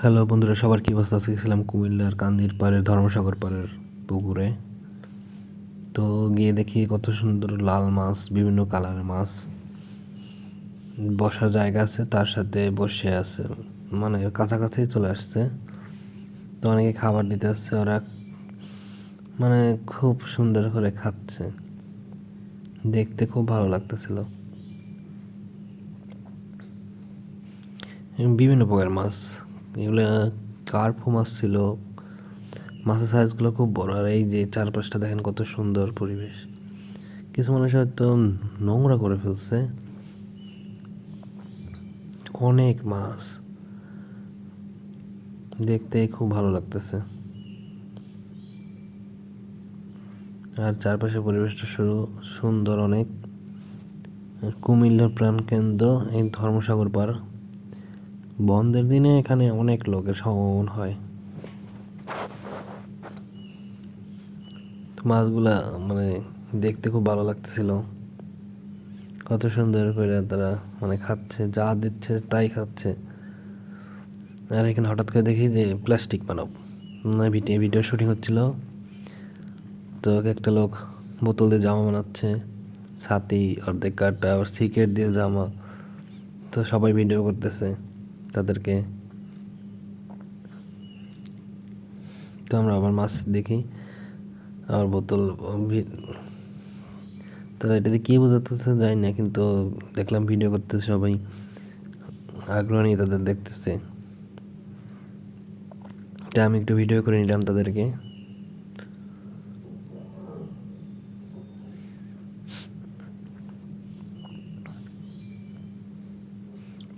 Hello বন্ধুরা, সবার কি অবস্থা? আজকে ছিলাম কুমিল্লার কান্দির পাড়ের ধর্মসাগর পাড়ের পুকুরে। তো গিয়ে দেখি কত সুন্দর লাল মাছ, বিভিন্ন কালারের মাছ। বসার জায়গা আছে, তার সাথে বসে আছে মানে কাছাকাছি চলে আসছে। তো অনেকে খাবার দিতে আসছে, ওরা মানে খুব সুন্দর করে খাচ্ছে। দেখতে খুব ভালো লাগতেছিল। বিভিন্ন প্রকার মাছ। এগুলো কার্পও মাছ ছিল? মাছের সাইজগুলো খুব বড়, আর এই যে চারপাশটা দেখেন কত সুন্দর পরিবেশ। কিছু মানুষ হয়তো নোংরা করে ফেলছে। অনেক মাছ। দেখতে খুব ভালো লাগতেছে। আর চারপাশে পরিবেশটা শুরু, সুন্দর অনেক। কুমিল্লার প্রাণকেন্দ্র, এই ধর্মসাগর পাড় বন্ধের দিনে এখানে অনেক লোকের সমাগম হয়। মাছগুলা মানে দেখতে খুব ভালো লাগতেছিল। কত সুন্দর করে তারা মানে খাচ্ছে, যা দিচ্ছে তাই খাচ্ছে। আর এখানে হঠাৎ করে দেখি যে প্লাস্টিক মানব। ভিডিও ভিডিও শুটিং হচ্ছিল। তো একটা লোক বোতল দিয়ে জামা বানাচ্ছে। ছাতি, অর্ধেক কাটা আবার সিকেট দিয়ে জামা। তো সবাই ভিডিও করতেছে। তাদেরকে। তো আমরা আবার মাছ দেখি, আবার বোতল তারা এটাতে কী বোঝাতেছে যাই না, কিন্তু দেখলাম ভিডিও করতেছে সবাই, আগ্রহ নিয়ে তাদের দেখতেছে। তা আমি একটু ভিডিও করে নিলাম তাদেরকে।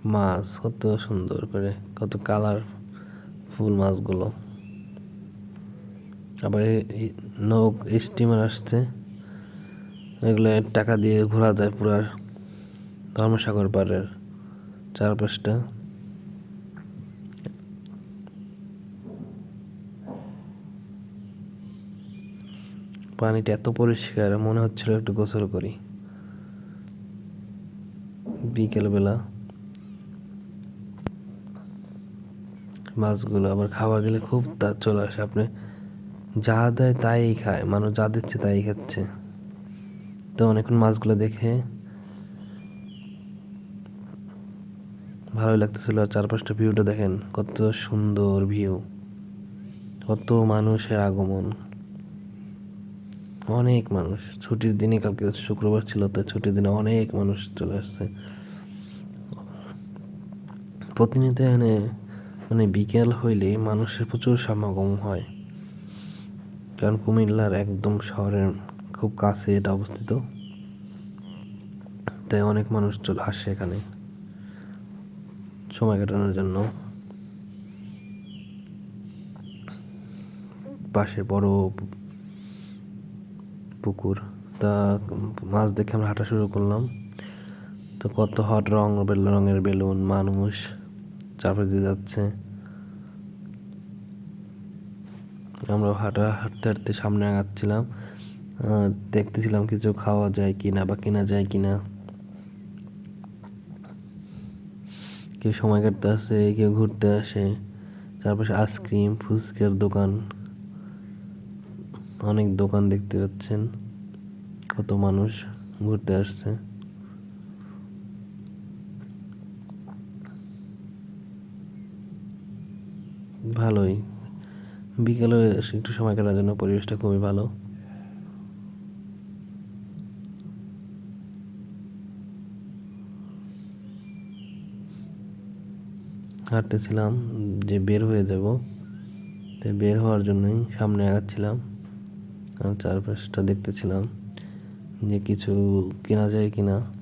মাছ, কত সুন্দর করে, কত কালার ফুল মাছগুলো। আবার নৌক স্টিমার আসছে। এগুলো টাকা দিয়ে ঘোরা যায় পুরা ধর্মসাগর পাড়ের চারপাশটা। পানিটা এত পরিষ্কার, মনে হচ্ছিল একটু গোসল করি। বিকেলবেলা মাছগুলো, আবার খাবার গেলে খুব তা চলে আসে আপনি। যা দেয় তাই খায়, মানুষ যা দিচ্ছে তাই খাচ্ছে। তো অনেকক্ষণ মাছগুলো দেখে ভালোই লাগতেছিল, আর চারপাশটা ভিউটা দেখেন, কত সুন্দর ভিউ কত মানুষের আগমন। অনেক মানুষ, ছুটির দিনে কালকে শুক্রবার ছিল, তো ছুটির দিনে অনেক মানুষ চলে আসছে। প্রতিনিয়ত এখানে মানে বিকেল হইলে মানুষের প্রচুর সমাগম হয়। কারণ কুমিল্লার একদম শহরের খুব কাছে এটা অবস্থিত। তাই অনেক মানুষ চলে আসে এখানে সময় কাটানোর জন্য। পাশে বড় পুকুর। তা মাছ দেখে আমরা হাঁটা শুরু করলাম। তো কত হট রং রঙের বেলুন মানুষ চাপে দিয়ে যাচ্ছে। আমরা হাঁটা, হাঁটতে হাঁটতে সামনে আগাচ্ছিলাম। দেখতেছিলাম কিছু খাওয়া যায় কিনা বা কেনা যায় কিনা। কেউ সময় কাটতে আসে, কেউ ঘুরতে আসে। চারপাশে আইসক্রিম, ফুচকার দোকান। অনেক দোকান দেখতে পাচ্ছেন। কত মানুষ ঘুরতে আসছে। ভালোই। বিকেলে একটু সময় কাটার জন্য পরিবেশটা খুবই ভালো। হাঁটতেছিলাম যে বের হয়ে যাব। তাই বের হওয়ার জন্যই সামনে আগাচ্ছিলাম। আর চারপাশটা দেখতেছিলাম যে কিছু কেনা যায় কিনা।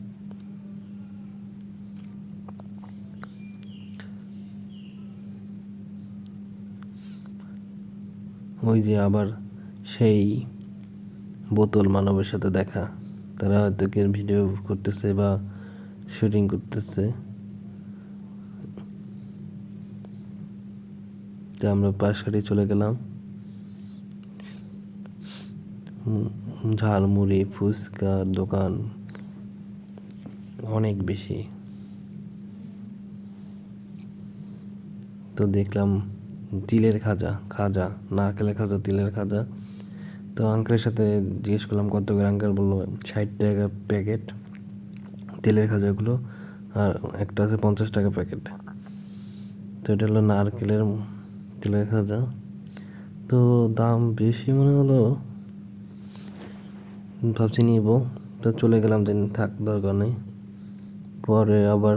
ওই যে আবার সেই বোতল মানবের সাথে দেখা। তারা হয়তো কে ভিডিও করতেছে বা শুটিং করতেছে। আমরা পাশ কাটিয়ে চলে গেলাম। ঝালমুড়ি ফুচকার দোকান অনেক বেশি। তো দেখলাম তিলের খাজা খাজা, নারকেলের খাজা, তিলের খাজা। তো আঙ্কেলের সাথে জিজ্ঞেস করলাম, কত করে আঙ্কেল বলল, ষাট টাকা প্যাকেট তেলের খাজাগুলো আর একটা আছে পঞ্চাশ টাকা প্যাকেট তো এটা হলো নারকেলের তেলের খাজা। তো দাম বেশি মনে হলো, ভাবছি নিব। তো চলে গেলাম যে থাক, দরকার নেই। পরে আবার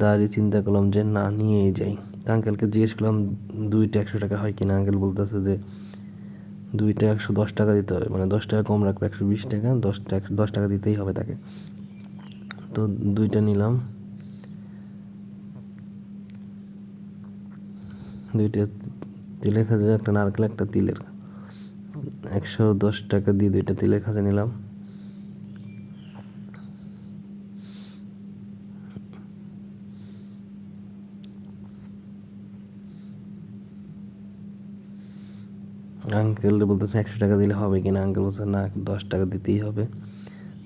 দাঁড়িয়ে চিন্তা করলাম যে না, নিয়েই যাই। আঙ্কেলকে জিজ্ঞেস করলাম, দুইটা একশো টাকা হয় কিনা? আঙ্কেল বলতেছে যে, দুইটা একশো দশ টাকা দিতে হবে। মানে দশ টাকা কম রাখবে, একশো বিশ টাকা দশটা একশো দশ টাকা দিতেই হবে তাকে। তো দুইটা নিলাম। দুইটা তিলের খাজা, একটা নারকেল, একটা তিলের। একশো দশ টাকা দিয়ে দুইটা তিলের খাজা নিলাম। আঙ্কেল বলতেছে, একশো টাকা দিলে হবে কিনা? আঙ্কেল বলছে, না, দশ টাকা দিতেই হবে।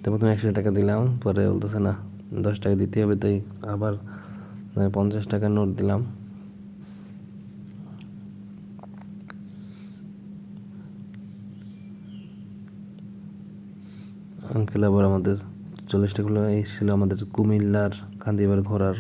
তো প্রথমে একশো টাকা দিলাম, পরে বলতেছে, না, দশ টাকা দিতেই হবে। তাই আবার মানে পঞ্চাশ টাকা নোট দিলাম। আঙ্কেল আবার আমাদের চল্লিশ টাকাগুলো এই ছিল আমাদের কুমিল্লার কান্দিবার ঘোরার